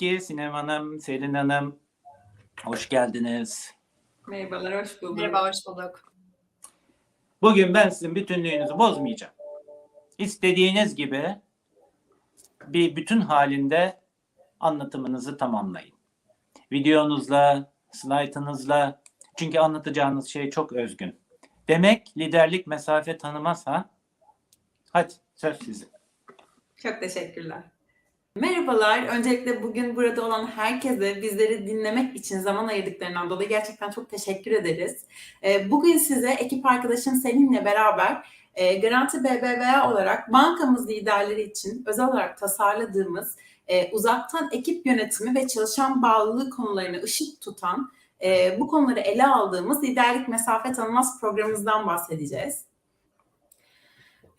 Peki Sinem Hanım, Selin Hanım hoş geldiniz. Merhabalar, hoş bulduk. Merhaba, hoş bulduk. Bugün ben sizin bütünlüğünüzü bozmayacağım. İstediğiniz gibi bir bütün halinde anlatımınızı tamamlayın. Videonuzla, slaytınızla çünkü anlatacağınız şey çok özgün. Demek liderlik mesafe tanımaz ha? Hadi söz sizin. Çok teşekkürler. Merhabalar. Öncelikle bugün burada olan herkese bizleri dinlemek için zaman ayırdıklarından dolayı gerçekten çok teşekkür ederiz. Ee, Bugün size ekip arkadaşım Selin'le beraber e, Garanti BBVA olarak bankamız liderleri için özel olarak tasarladığımız e, uzaktan ekip yönetimi ve çalışan bağlılığı konularına ışık tutan e, bu konuları ele aldığımız liderlik mesafe tanımaz programımızdan bahsedeceğiz.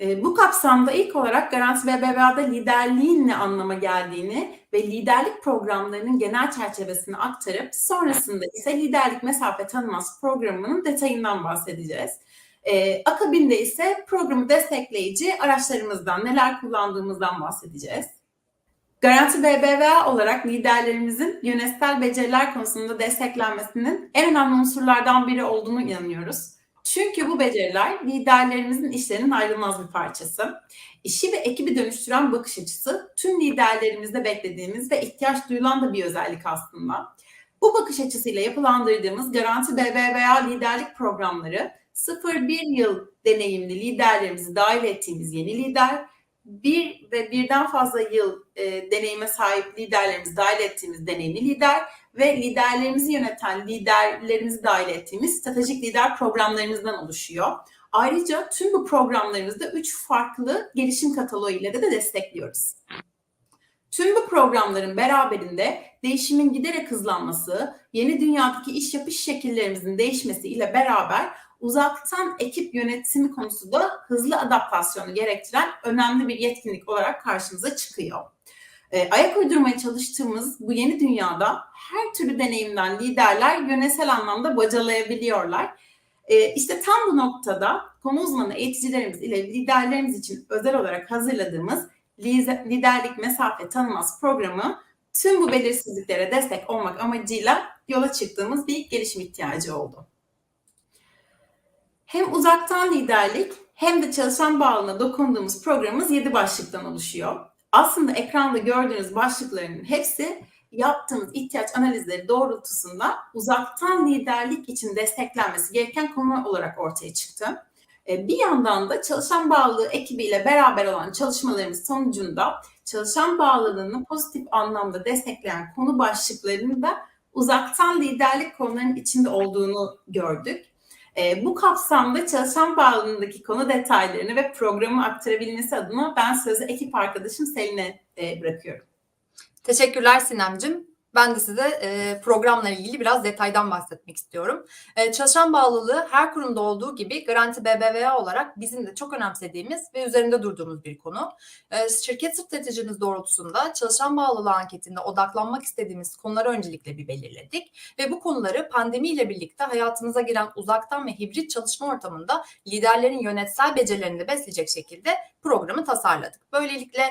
E, bu kapsamda ilk olarak Garanti BBVA'da liderliğin ne anlama geldiğini ve liderlik programlarının genel çerçevesini aktarıp sonrasında ise liderlik mesafe tanımaz programının detayından bahsedeceğiz. E, akabinde ise programı destekleyici araçlarımızdan, neler kullandığımızdan bahsedeceğiz. Garanti BBVA olarak liderlerimizin yönetsel beceriler konusunda desteklenmesinin en önemli unsurlardan biri olduğunu inanıyoruz. Çünkü bu beceriler liderlerimizin işlerinin ayrılmaz bir parçası. İşi ve ekibi dönüştüren bakış açısı tüm liderlerimizde beklediğimiz ve ihtiyaç duyulan da bir özellik aslında. Bu bakış açısıyla yapılandırdığımız Garanti BBVA liderlik programları 0-1 yıl deneyimli liderlerimizi dahil ettiğimiz yeni lider, bir ve birden fazla yıl e, deneyime sahip liderlerimizi dahil ettiğimiz deneyimli lider ve liderlerimizi yöneten liderlerimizi dahil ettiğimiz stratejik lider programlarımızdan oluşuyor. Ayrıca tüm bu programlarımızda üç farklı gelişim kataloğu ile de, de destekliyoruz. Tüm bu programların beraberinde değişimin giderek hızlanması, yeni dünyadaki iş yapış şekillerimizin değişmesi ile beraber uzaktan ekip yönetimi konusu da hızlı adaptasyonu gerektiren önemli bir yetkinlik olarak karşımıza çıkıyor. E, ayak uydurmaya çalıştığımız bu yeni dünyada her türlü deneyimden liderler yönetsel anlamda bocalayabiliyorlar. E, işte tam bu noktada konu uzmanı eğiticilerimiz ile liderlerimiz için özel olarak hazırladığımız liderlik mesafe tanımaz programı tüm bu belirsizliklere destek olmak amacıyla yola çıktığımız bir gelişim ihtiyacı oldu. Hem uzaktan liderlik hem de çalışan bağlılığına dokunduğumuz programımız 7 başlıktan oluşuyor. Aslında ekranda gördüğünüz başlıkların hepsi yaptığımız ihtiyaç analizleri doğrultusunda uzaktan liderlik için desteklenmesi gereken konular olarak ortaya çıktı. Bir yandan da çalışan bağlılığı ekibiyle beraber olan çalışmalarımız sonucunda çalışan bağlılığını pozitif anlamda destekleyen konu başlıklarının da uzaktan liderlik konularının içinde olduğunu gördük. E, bu kapsamda çalışan bağlılığındaki konu detaylarını ve programı aktarabilmesi adına ben sözü ekip arkadaşım Selin'e e, bırakıyorum. Teşekkürler Sinemcim. Ben de size e, programla ilgili biraz detaydan bahsetmek istiyorum. E, çalışan bağlılığı her kurumda olduğu gibi Garanti BBVA olarak bizim de çok önemsediğimiz ve üzerinde durduğumuz bir konu. E, şirket stratejimiz doğrultusunda çalışan bağlılığı anketinde odaklanmak istediğimiz konuları öncelikle bir belirledik. Ve bu konuları pandemiyle birlikte hayatımıza giren uzaktan ve hibrit çalışma ortamında liderlerin yönetsel becerilerini besleyecek şekilde programı tasarladık. Böylelikle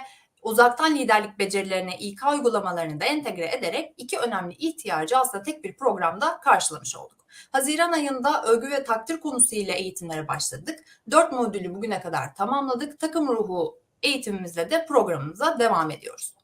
uzaktan liderlik becerilerine İK uygulamalarını da entegre ederek iki önemli ihtiyacı aslında tek bir programda karşılamış olduk. Haziran ayında övgü ve takdir konusu ile eğitimlere başladık. Dört modülü bugüne kadar tamamladık. Takım ruhu eğitimimizle de programımıza devam ediyoruz.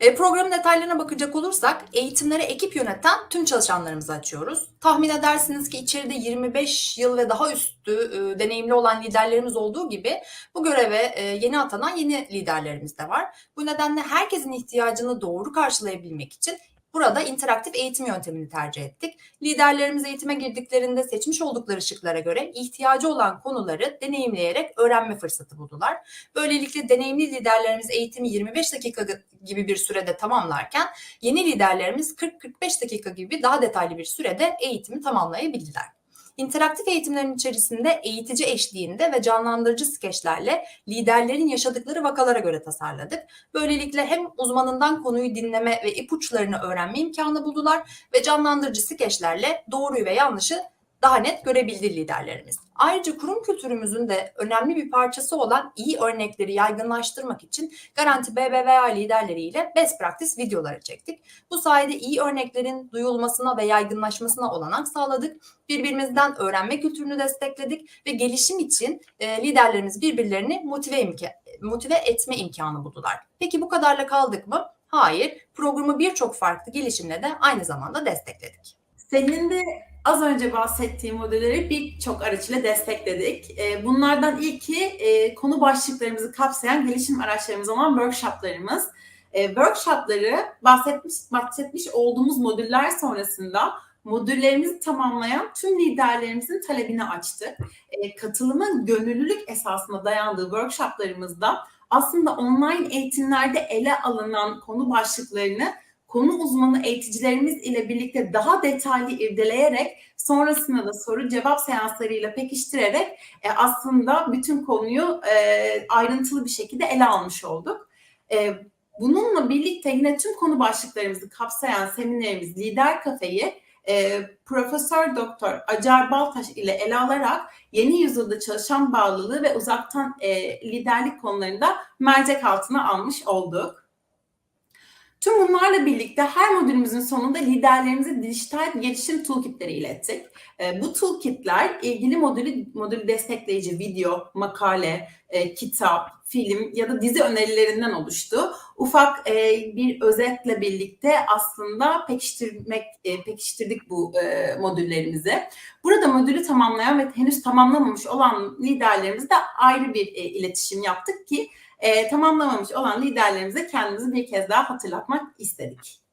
E, programın detaylarına bakacak olursak eğitimleri ekip yöneten tüm çalışanlarımızı açıyoruz. Tahmin edersiniz ki içeride 25 yıl ve daha üstü e, deneyimli olan liderlerimiz olduğu gibi bu göreve e, yeni atanan yeni liderlerimiz de var. Bu nedenle herkesin ihtiyacını doğru karşılayabilmek için Burada interaktif eğitim yöntemini tercih ettik. Liderlerimiz eğitime girdiklerinde seçmiş oldukları şıklara göre ihtiyacı olan konuları deneyimleyerek öğrenme fırsatı buldular. Böylelikle deneyimli liderlerimiz eğitimi 25 dakika gibi bir sürede tamamlarken yeni liderlerimiz 40-45 dakika gibi daha detaylı bir sürede eğitimi tamamlayabildiler. İnteraktif eğitimlerin içerisinde eğitici eşliğinde ve canlandırıcı skeçlerle liderlerin yaşadıkları vakalara göre tasarladık. Böylelikle hem uzmanından konuyu dinleme ve ipuçlarını öğrenme imkanı buldular ve canlandırıcı skeçlerle doğruyu ve yanlışı daha net görebildi liderlerimiz. Ayrıca kurum kültürümüzün de önemli bir parçası olan iyi örnekleri yaygınlaştırmak için Garanti BBVA liderleriyle best practice videoları çektik. Bu sayede iyi örneklerin duyulmasına ve yaygınlaşmasına olanak sağladık. Birbirimizden öğrenme kültürünü destekledik ve gelişim için e, liderlerimiz birbirlerini motive, imka- motive etme imkanı buldular. Peki bu kadarla kaldık mı? Hayır. Programı birçok farklı gelişimle de aynı zamanda destekledik. Senin de az önce bahsettiğim modelleri birçok araç ile destekledik. Ee, Bunlardan ilki e, konu başlıklarımızı kapsayan gelişim araçlarımız olan workshoplarımız. Ee, Workshopları bahsetmiş, bahsetmiş olduğumuz modüller sonrasında modüllerimizi tamamlayan tüm liderlerimizin talebini açtık. Ee, Katılımın gönüllülük esasına dayandığı workshoplarımızda aslında online eğitimlerde ele alınan konu başlıklarını konu uzmanı eğiticilerimiz ile birlikte daha detaylı irdeleyerek sonrasında da soru cevap seanslarıyla pekiştirerek e, aslında bütün konuyu e, ayrıntılı bir şekilde ele almış olduk. E, bununla birlikte yine tüm konu başlıklarımızı kapsayan seminerimiz Lider Kafe'yi e, Profesör Doktor Acar Baltaş ile ele alarak yeni yüzyılda çalışan bağlılığı ve uzaktan e, liderlik konularında mercek altına almış olduk. Tüm bunlarla birlikte her modülümüzün sonunda liderlerimize dijital gelişim toolkitleri ilettik. E, bu toolkitler ilgili modülü, modülü destekleyici video, makale, e, kitap, film ya da dizi önerilerinden oluştu. Ufak e, bir özetle birlikte aslında pekiştirmek e, pekiştirdik bu modüllerimizi. Burada modülü tamamlayan ve henüz tamamlamamış olan liderlerimizle ayrı bir iletişim yaptık ki e, tamamlamamış olan liderlerimize kendimizi bir kez daha hatırlatmak istedik.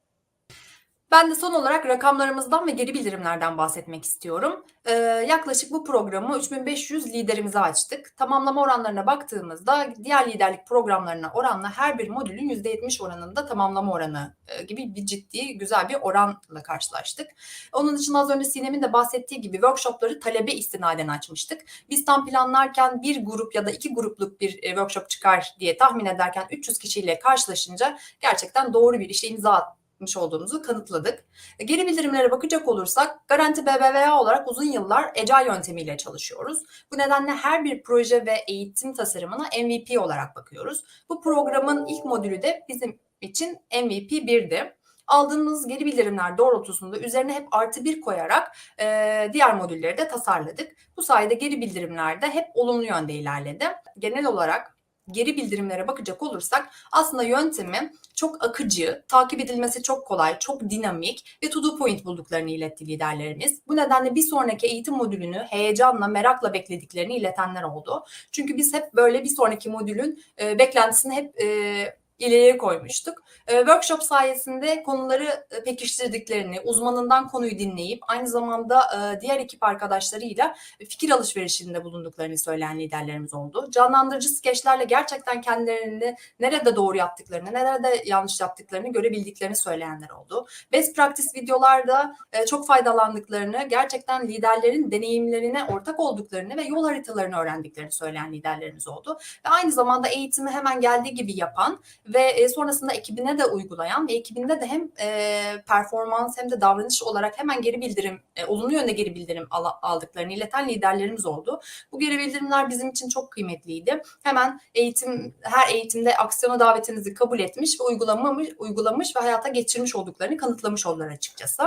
Ben de son olarak rakamlarımızdan ve geri bildirimlerden bahsetmek istiyorum. Ee, yaklaşık bu programı 3500 liderimize açtık. Tamamlama oranlarına baktığımızda diğer liderlik programlarına oranla her bir modülün %70 oranında tamamlama oranı e, gibi bir ciddi güzel bir oranla karşılaştık. Onun dışında az önce Sinem'in de bahsettiği gibi workshopları talebe istinaden açmıştık. Biz tam planlarken bir grup ya da iki grupluk bir e, workshop çıkar diye tahmin ederken 300 kişiyle karşılaşınca gerçekten doğru bir işe imza atmış olduğumuzu kanıtladık. Geri bildirimlere bakacak olursak Garanti BBVA olarak uzun yıllar Agile yöntemiyle çalışıyoruz. Bu nedenle her bir proje ve eğitim tasarımına MVP olarak bakıyoruz. Bu programın ilk modülü de bizim için MVP 1'di. Aldığımız geri bildirimler doğrultusunda üzerine hep artı bir koyarak e, diğer modülleri de tasarladık. Bu sayede geri bildirimlerde hep olumlu yönde ilerledi. Genel olarak geri bildirimlere bakacak olursak aslında yöntemi çok akıcı, takip edilmesi çok kolay, çok dinamik ve to do point bulduklarını iletti liderlerimiz. Bu nedenle bir sonraki eğitim modülünü heyecanla, merakla beklediklerini iletenler oldu. Çünkü biz hep böyle bir sonraki modülün e, beklentisini hep e, ileriye koymuştuk. E, workshop sayesinde konuları e, pekiştirdiklerini, uzmanından konuyu dinleyip aynı zamanda e, diğer ekip arkadaşlarıyla fikir alışverişinde bulunduklarını söyleyen liderlerimiz oldu. Canlandırıcı skeçlerle gerçekten kendilerini nerede doğru yaptıklarını, nerede yanlış yaptıklarını görebildiklerini söyleyenler oldu. Best practice videolarda e, çok faydalandıklarını, gerçekten liderlerin deneyimlerine ortak olduklarını ve yol haritalarını öğrendiklerini söyleyen liderlerimiz oldu. Ve aynı zamanda eğitimi hemen geldiği gibi yapan ve e, sonrasında ekibine de uygulayan ve ekibinde de hem e, performans hem de davranış olarak hemen geri bildirim, e, olumlu yönde geri bildirim al- aldıklarını ileten liderlerimiz oldu. Bu geri bildirimler bizim için çok kıymetliydi. Hemen eğitim her eğitimde aksiyona davetinizi kabul etmiş ve uygulamış, uygulamış ve hayata geçirmiş olduklarını kanıtlamış oldular açıkçası.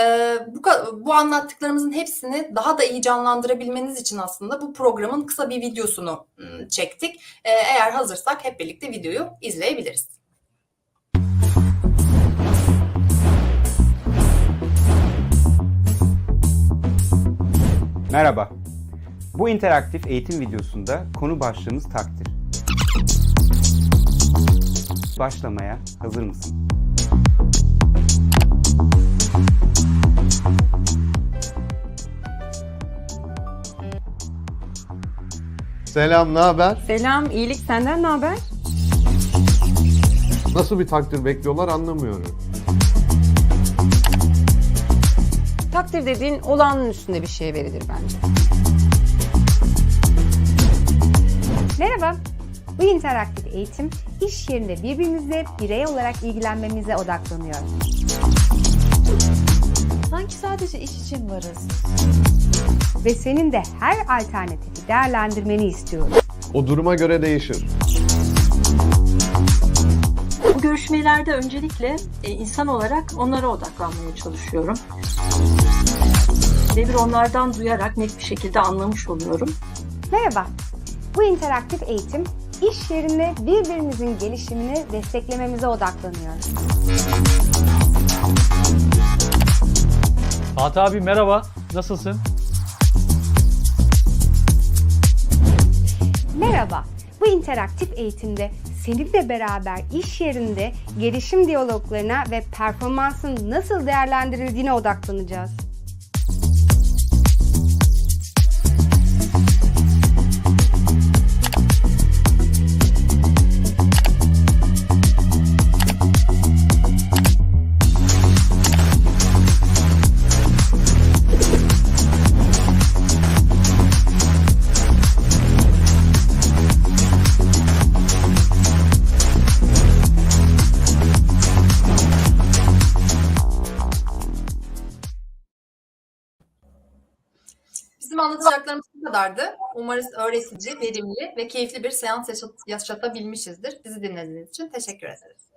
Ee, bu, bu anlattıklarımızın hepsini daha da iyi canlandırabilmeniz için aslında bu programın kısa bir videosunu çektik. Ee, eğer hazırsak hep birlikte videoyu izleyebiliriz. Merhaba. Bu interaktif eğitim videosunda konu başlığımız takdir. Başlamaya hazır mısın? Selam, ne haber? Selam, iyilik senden ne haber? Nasıl bir takdir bekliyorlar anlamıyorum. Takdir dediğin olanın üstünde bir şey verilir bence. Merhaba. Bu interaktif eğitim iş yerinde birbirimizle birey olarak ilgilenmemize odaklanıyor. İçin varız. Ve senin de her alternatifi değerlendirmeni istiyorum. O duruma göre değişir. Bu görüşmelerde öncelikle e, insan olarak onlara odaklanmaya çalışıyorum. Ve bir onlardan duyarak net bir şekilde anlamış oluyorum. Merhaba. Bu interaktif eğitim iş yerinde birbirimizin gelişimini desteklememize odaklanıyor. Fatih abi merhaba. Nasılsın? Merhaba. Bu interaktif eğitimde seninle beraber iş yerinde gelişim diyaloglarına ve performansın nasıl değerlendirildiğine odaklanacağız. Anlatacaklarımız bu kadardı. Umarız öğretici, verimli ve keyifli bir seans yaşat- yaşatabilmişizdir. Bizi dinlediğiniz için teşekkür ederiz.